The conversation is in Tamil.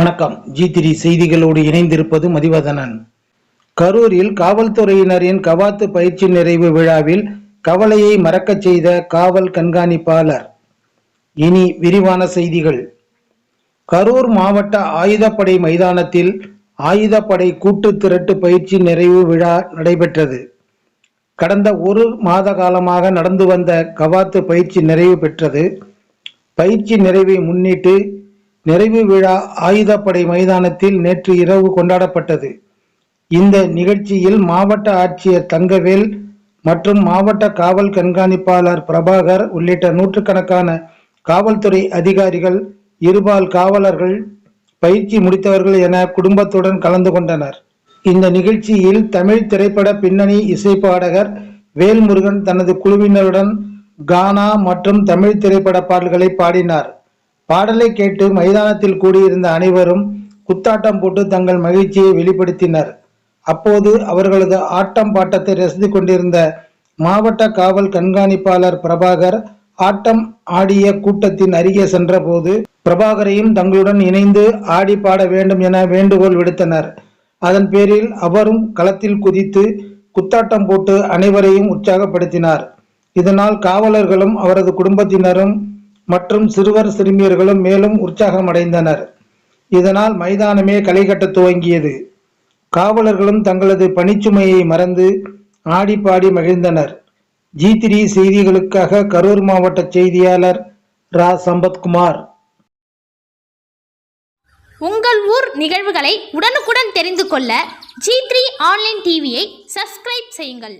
வணக்கம். ஜி திரி செய்திகளோடு இணைந்திருப்பது மதிவதனன். கரூரில் காவல்துறையினரின் கவாத்து பயிற்சி நிறைவு விழாவில் கவலையை மறக்கச் செய்த காவல் கண்காணிப்பாளர். இனி விரிவான செய்திகள். கரூர் மாவட்ட ஆயுதப்படை மைதானத்தில் ஆயுதப்படை கூட்டு திரட்டு பயிற்சி நிறைவு விழா நடைபெற்றது. கடந்த ஒரு மாத காலமாக நடந்து வந்த கவாத்து பயிற்சி நிறைவு பெற்றது. பயிற்சி நிறைவை முன்னிட்டு நிறைவு விழா ஆயுதப்படை மைதானத்தில் நேற்று இரவு கொண்டாடப்பட்டது. இந்த நிகழ்ச்சியில் மாவட்ட ஆட்சியர் தங்கவேல் மற்றும் மாவட்ட காவல் கண்காணிப்பாளர் பிரபாகர் உள்ளிட்ட நூற்றுக்கணக்கான காவல்துறை அதிகாரிகள் இருபால் காவலர்கள் பயிற்சி முடித்தவர்கள் என குடும்பத்துடன் கலந்து கொண்டனர். இந்த நிகழ்ச்சியில் தமிழ் திரைப்பட பின்னணி இசைப்பாடகர் வேல்முருகன் தனது குழுவினருடன் கானா மற்றும் தமிழ் திரைப்பட பாடல்களை பாடினார். பாடலை கேட்டு மைதானத்தில் கூடியிருந்த அனைவரும் குத்தாட்டம் போட்டு தங்கள் மகிழ்ச்சியை வெளிப்படுத்தினர். அப்போது அவர்களது ஆட்டம் பாட்டத்தை ரசித்து கொண்டிருந்த மாவட்ட காவல் கண்காணிப்பாளர் பிரபாகர் ஆட்டம் ஆடிய கூட்டத்தின் அருகே சென்றபோது பிரபாகரையும் தங்களுடன் இணைந்து ஆடி பாட வேண்டும் என வேண்டுகோள் விடுத்தனர். அதன் பேரில் அவரும் களத்தில் குதித்து குத்தாட்டம் போட்டு அனைவரையும் உற்சாகப்படுத்தினார். இதனால் காவலர்களும் அவரது குடும்பத்தினரும் மற்றும் சிறுவர் சிறுமியர்களும் மேலும் உற்சாகம் அடைந்தனர் இதனால் மைதானமே களை துவங்கியது. காவலர்களும் தங்களது பணிச்சுமையை மறந்து ஆடி பாடி மகிழ்ந்தனர். ஜி த்ரீ செய்திகளுக்காக கரூர் மாவட்ட செய்தியாளர் ரா. சம்பத்குமார். உங்கள் ஊர் நிகழ்வுகளை உடனுக்குடன் தெரிந்து கொள்ள ஜி த்ரீ ஆன்லைன் டிவியை சப்ஸ்கிரைப் செய்யுங்கள்.